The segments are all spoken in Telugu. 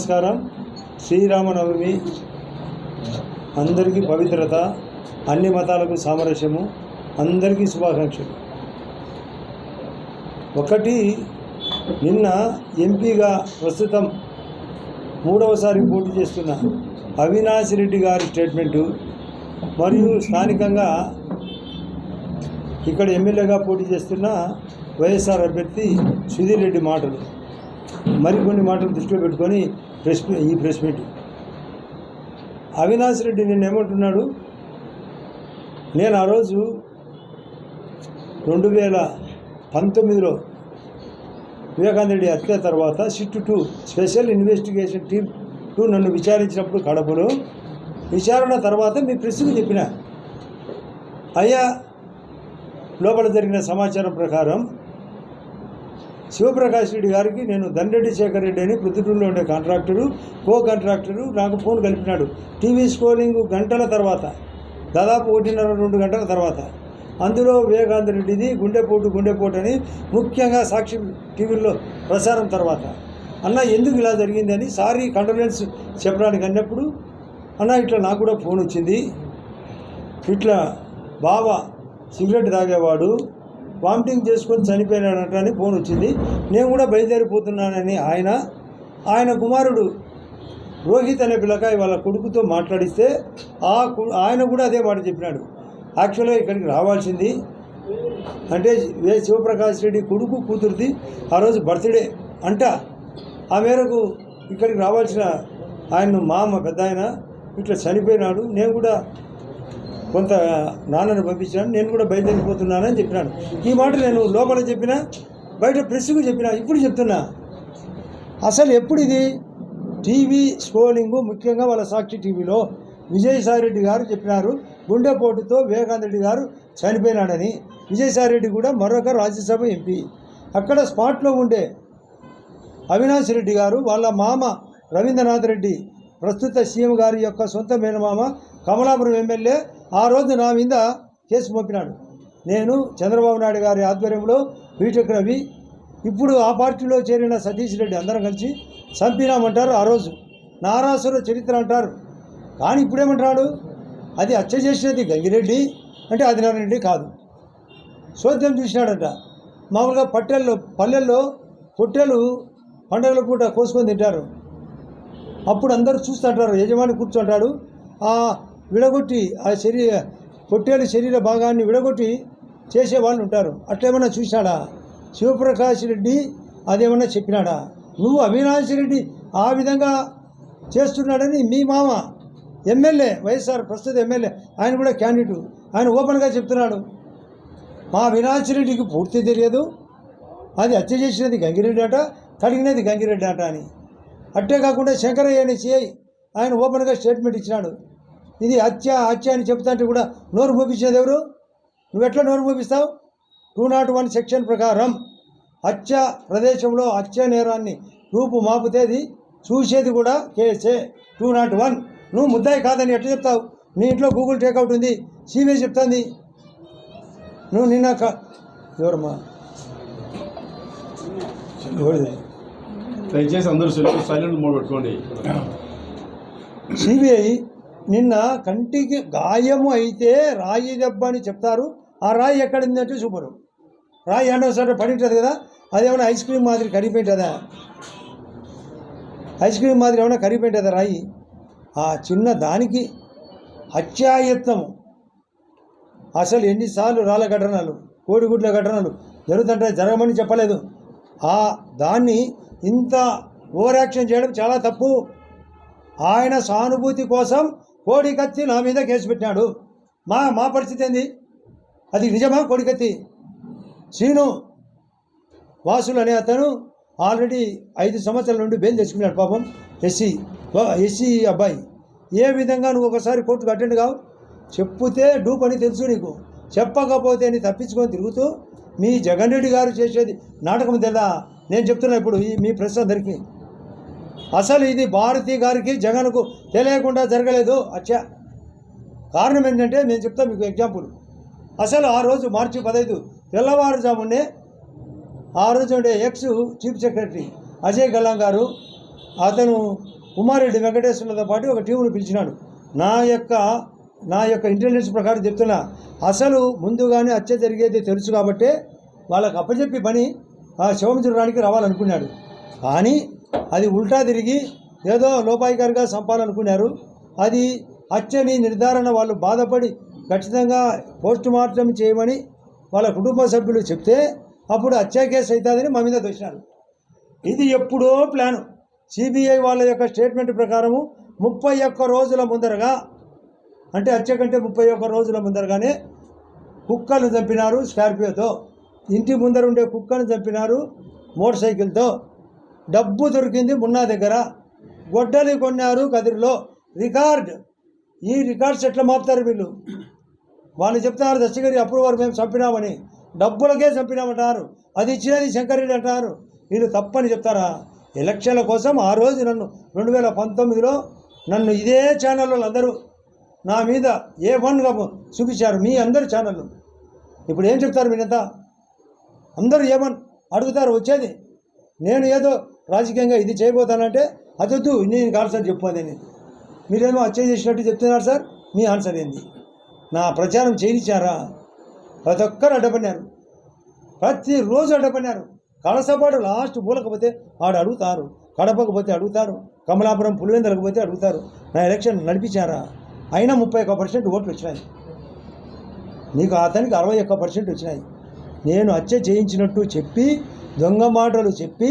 నమస్కారం. శ్రీరామనవమి అందరికీ పవిత్రత అన్ని మతాలకు సామరస్యము అందరికీ శుభాకాంక్షలు. ఒకటి నిన్న ఎంపీగా ప్రస్తుతం మూడవసారి పోటీ చేస్తున్న అవినాష్ రెడ్డి గారి స్టేట్మెంటు మరియు స్థానికంగా ఇక్కడ ఎమ్మెల్యేగా పోటీ చేస్తున్న వైఎస్ఆర్ అభ్యర్థి సుధీర్ రెడ్డి మాటలు. మరికొన్ని మాటలు దృష్టిలో పెట్టుకొని ప్రెస్ ఈ ప్రెస్ మీట్. అవినాష్ రెడ్డి నిన్న ఏమంటున్నాడు నేను ఆ రోజు రెండు వేల పంతొమ్మిదిలో వివేకానంద రెడ్డి హత్య తర్వాత SIT to special investigation team to నన్ను విచారించినప్పుడు కడపలో విచారణ తర్వాత మీ ప్రెస్కు చెప్పిన. అయ్యా లోపల జరిగిన సమాచారం ప్రకారం శివప్రకాష్ రెడ్డి గారికి నేను దండ్రెడ్డి శేఖర్ రెడ్డి అని ప్రొద్దుటూరులో ఉండే కాంట్రాక్టరు కో కాంట్రాక్టరు నాకు ఫోన్ కలిపినాడు. టీవీ స్కోలింగ్ గంటల తర్వాత దాదాపు ఒకటిన్నర రెండు గంటల తర్వాత. అందులో వివేకానంద రెడ్డిది గుండెపోటు గుండెపోటు అని ముఖ్యంగా సాక్షి టీవీల్లో ప్రసారం తర్వాత. అన్న ఎందుకు ఇలా జరిగిందని సారీ కండోలెన్స్ చెప్పడానికి అన్నప్పుడు అన్న ఇట్లా నాకు కూడా ఫోన్ వచ్చింది. ఇట్లా బావ సిగరెట్ తాగేవాడు వామిటింగ్ చేసుకొని చనిపోయినాడట అని ఫోన్ వచ్చింది. నేను కూడా బయలుదేరిపోతున్నానని ఆయన ఆయన కుమారుడు రోహిత్ అనే పిల్లకాయ వాళ్ళ కొడుకుతో మాట్లాడిస్తే ఆ కు- ఆయన కూడా అదే మాట చెప్పినాడు. యాక్చువల్గా ఇక్కడికి రావాల్సింది అంటే వే శివప్రకాష్ రెడ్డి కొడుకు కూతురుది ఆ రోజు బర్త్డే అంట. ఆ మేరకు ఇక్కడికి రావాల్సిన ఆయన అమ్మ పెద్ద ఆయన ఇట్లా చనిపోయినాడు. నేను కూడా కొంత నాన్నను పంపించాను నేను కూడా బయలుదేరిపోతున్నానని చెప్పినాను. ఈ మాట నేను లోపల చెప్పినా బయట ప్రెస్కు చెప్పినా ఇప్పుడు చెప్తున్నా. అసలు ఎప్పుడు ఇది టీవీ స్క్రోలింగ్ ముఖ్యంగా వాళ్ళ సాక్షి టీవీలో విజయసాయి రెడ్డి గారు చెప్పినారు గుండెపోటుతో వివేకానంద రెడ్డి గారు చనిపోయినాడని. విజయసాయి రెడ్డి కూడా మరొక రాజ్యసభ ఎంపీ. అక్కడ స్పాట్లో ఉండే అవినాష్ రెడ్డి గారు వాళ్ళ మామ రవీంద్రనాథ్ రెడ్డి ప్రస్తుత సీఎం గారి యొక్క సొంత మేనమామ కమలాపురం ఎమ్మెల్యే ఆ రోజు నా మీద కేసు మోపినాడు. నేను చంద్రబాబు నాయుడు గారి ఆధ్వర్యంలో బీటెక్ రవి ఇప్పుడు ఆ పార్టీలో చేరిన సతీష్ రెడ్డి అందరం కలిసి చంపినామంటారు ఆ రోజు. నారాసుర చరిత్ర అంటారు. కానీ ఇప్పుడేమంటాడు అది హత్య చేసినది గంగిరెడ్డి అంటే ఆదినారాయణ రెడ్డి కాదు. సోద్యం చూసినాడంట. మామూలుగా పట్టెల్లో పల్లెల్లో పొట్టెలు పండగల పూట కోసుకొని తింటారు. అప్పుడు అందరూ చూస్తుంటారు యజమాని కూర్చుంటాడు. ఆ విడగొట్టి ఆ శరీర పొట్టేలు శరీర భాగాన్ని విడగొట్టి చేసే వాళ్ళు ఉంటారు. అట్లేమన్నా చూశాడా? శివప్రకాష్ రెడ్డి అదేమన్నా చెప్పినాడా? నువ్వు అవినాష్ రెడ్డి ఆ విధంగా చేస్తున్నాడని మీ మామ ఎమ్మెల్యే వైఎస్ఆర్ ప్రస్తుత ఎమ్మెల్యే ఆయన కూడా క్యాండిడేటు. ఆయన ఓపెన్గా చెప్తున్నాడు. మా అవినాష్ రెడ్డికి పూర్తి తెలియదు. అది హత్య చేసినది గంగిరెడ్డి అట కడిగినది గంగిరెడ్డి అట అని. అట్టే కాకుండా శంకరయ్య అని సిఐ ఆయన ఓపెన్గా స్టేట్మెంట్ ఇచ్చినాడు. ఇది హత్య హత్య అని చెప్తాంటే కూడా నోరు మూపించేది ఎవరు? నువ్వు ఎట్లా నోరు మూపిస్తావు? టూ నాట్ వన్ సెక్షన్ ప్రకారం హత్య ప్రదేశంలో హత్య నేరాన్ని రూపు మాపుతేది చూసేది కూడా కేసే. Two naught one. నువ్వు ముద్దాయి కాదని ఎట్లా చెప్తావు? నీ ఇంట్లో గూగుల్ టేక్అవుట్ ఉంది సిబిఐ చెప్తుంది. నువ్వు నిన్న ఎవరమ్మా? ఎవరిది? దయచేసి అందరూ సైలెంట్ మోడ్ పెట్టుకోండి. సిబిఐ నిన్న కంటికి గాయము అయితే రాయి దెబ్బ అని చెప్తారు. ఆ రాయి ఎక్కడింది అంటే చూపరు. రాయి అంటే సరే పడింటుంది కదా కదా ఏమైనా ఐస్ క్రీమ్ మాదిరి కరిగిపోయింటుందా ఐస్ క్రీమ్ మాదిరి ఏమైనా కరిగిపోయింటుందా రాయి? ఆ చిన్న దానికి హత్యాయత్నము. అసలు ఎన్నిసార్లు రాళ్ళ ఘటనలు కోడిగుడ్ల ఘటనలు జరుగుతుంటాయి జరగమని చెప్పలేదు. ఆ దాన్ని ఇంత ఓవర్ యాక్షన్ చేయడం చాలా తప్పు. ఆయన సానుభూతి కోసం కోడి కత్తి నా మీద కేసు పెట్టినాడు. మా మా పరిస్థితి ఏంది? అది నిజమా కోడి కత్తి? శ్రీను వాసులు అనే అతను ఆల్రెడీ ఐదు సంవత్సరాల నుండి బెయిల్ తెచ్చుకున్నాడు పాపం. ఎస్సీ ఎస్సీ అబ్బాయి. ఏ విధంగా నువ్వు ఒకసారి కోర్టుకు అటెండ్ కావు? చెప్తే డూప్ అని తెలుసు నీకు. చెప్పకపోతే నీ తప్పించుకొని తిరుగుతూ మీ జగన్ రెడ్డి గారు చేసేది నాటకం తెలా నేను చెప్తున్నా ఇప్పుడు ఈ మీ ప్రెస్ అందరికీ. అసలు ఇది భారతి గారికి జగన్కు తెలియకుండా జరగలేదు. అచ్చా. కారణం ఏంటంటే నేను చెప్తా మీకు ఎగ్జాంపుల్. అసలు ఆ రోజు మార్చి పదహైదు తెల్లవారుజామునే ఆ రోజు ఉండే ex chief secretary Ajay Gallam garu అతను ఉమారెడ్డి వెంకటేశ్వర్లతో పాటు ఒక టీమును పిలిచినాడు. నా యొక్క నా యొక్క ఇంటెలిజెన్స్ ప్రకారం చెప్తున్నా అసలు ముందుగానే హత్య జరిగేది తెలుసు కాబట్టే వాళ్ళకి అప్పచెప్పి పని ఆ శవం చూడడానికి రావాలనుకున్నాడు. కానీ అది ఉల్టా తిరిగి ఏదో లోపాయికారిగా చంపాలనుకున్నారు అది హత్యని నిర్ధారణ వాళ్ళు బాధపడి ఖచ్చితంగా పోస్ట్ మార్టం చేయమని వాళ్ళ కుటుంబ సభ్యులు చెప్తే అప్పుడు హత్యా కేసు అవుతుందని మా మీద తోసినారు ఇది ఎప్పుడో ప్లాను. సిబిఐ వాళ్ళ యొక్క స్టేట్మెంట్ ప్రకారము ముప్పై ఒక్క రోజుల ముందరగా అంటే హత్య కంటే ముప్పై ఒక్క రోజుల ముందరగానే కుక్కను చంపినారు స్కార్పియోతో. ఇంటి ముందర ఉండే కుక్కను చంపినారు మోటార్ సైకిల్తో. డబ్బు దొరికింది మున్నా దగ్గర. గొడ్డలి కొన్నారు కదిరిలో. రికార్డ్. ఈ రికార్డ్స్ ఎట్లా మాపుతారు వీళ్ళు? వాళ్ళు చెప్తున్నారు దశగిరి వారు మేము చంపినామని. డబ్బులకే చంపినామంటారు. అది ఇచ్చినది శంకరెడ్డి అంటారు. వీళ్ళు తప్పని చెప్తారా? ఎలక్షన్ల కోసం ఆ రోజు నన్ను రెండు వేల పంతొమ్మిదిలో నన్ను ఇదే ఛానల్ అందరూ నా మీద ఏ వన్గా చూపించారు మీ అందరి ఛానళ్ళు ఇప్పుడు ఏం చెప్తారు మీరంతా అందరూ ఏమని అడుగుతారు వచ్చేది. నేను ఏదో రాజకీయంగా ఇది చేయబోతానంటే అదొద్దు నేను ఆన్సర్ సార్ మీరేమో అచ్చే చేసినట్టు చెప్తున్నారు సార్ మీ ఆన్సర్ ఏంది? నా ప్రచారం చేయించారా? ప్రతి ఒక్కరు అడ్డపడినారు. ప్రతిరోజు అడ్డపడినారు. కలసపాడు లాస్ట్ మూలకపోతే ఆడు అడుగుతారు కడపకపోతే అడుగుతారు కమలాపురం పులివెందలకు పోతే అడుగుతారు. నా ఎలక్షన్ నడిపించారా? అయినా ముప్పై ఒక్క పర్సెంట్ ఓట్లు వచ్చినాయి. నీకు అతనికి అరవై ఒక్క పర్సెంట్ వచ్చినాయి. నేను హత్య చేయించినట్టు చెప్పి దొంగ మాటలు చెప్పి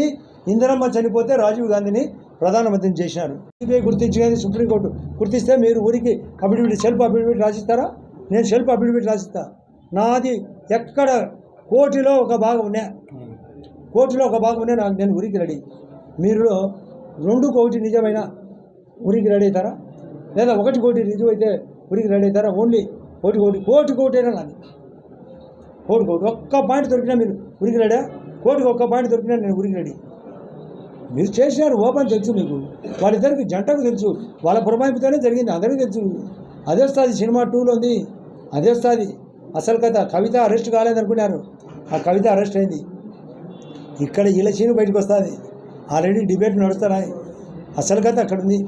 ఇందిరమ్మ చనిపోతే రాజీవ్ గాంధీని ప్రధానమంత్రిని చేశారు. సిబిఐ గుర్తించినది సుప్రీంకోర్టు. గుర్తిస్తే మీరు ఊరికి అఫిడవిట్ సెల్ఫ్ అఫిడవిట్ రాసిస్తారా? నేను సెల్ఫ్ అఫిడవిట్ రాసిస్తా. నాది ఎక్కడ కోటిలో ఒక భాగం ఉన్నా కోటిలో ఒక భాగం ఉన్నా నాకు నేను ఉరికి రెడీ. మీరు రెండు కోటి నిజమైన ఉరికి రెడీ అవుతారా? లేదా ఒకటి కోటి రుజువు అయితే ఉరికి రెడీ అవుతారా? ఓన్లీ కోటి కోటి కోటి కోటి అయినా నాది. కోటి కోటి ఒక్క పాయింట్ దొరికినా మీరు ఉరికి రెడీ? కోటికి ఒక్క పాయింట్ దొరికినా నేను ఉరికి రెడీ. మీరు చేసినారు ఓపెన్ తెలుసు మీకు. వాళ్ళిద్దరికి జంటకు తెలుసు. వాళ్ళ పురమాయింపుతోనే జరిగింది అందరికీ తెలుసు. అదే వస్తుంది సినిమా టూలో ఉంది. అదే వస్తుంది అసలు కథ కవిత అరెస్ట్ కాలేదనుకున్నారు. ఆ కవిత అరెస్ట్ అయింది. ఇక్కడ ఇలా సీన్ బయటకు వస్తుంది. ఆల్రెడీ డిబేట్ నడుస్తున్నాయి. అసలు కథ అక్కడ ఉంది.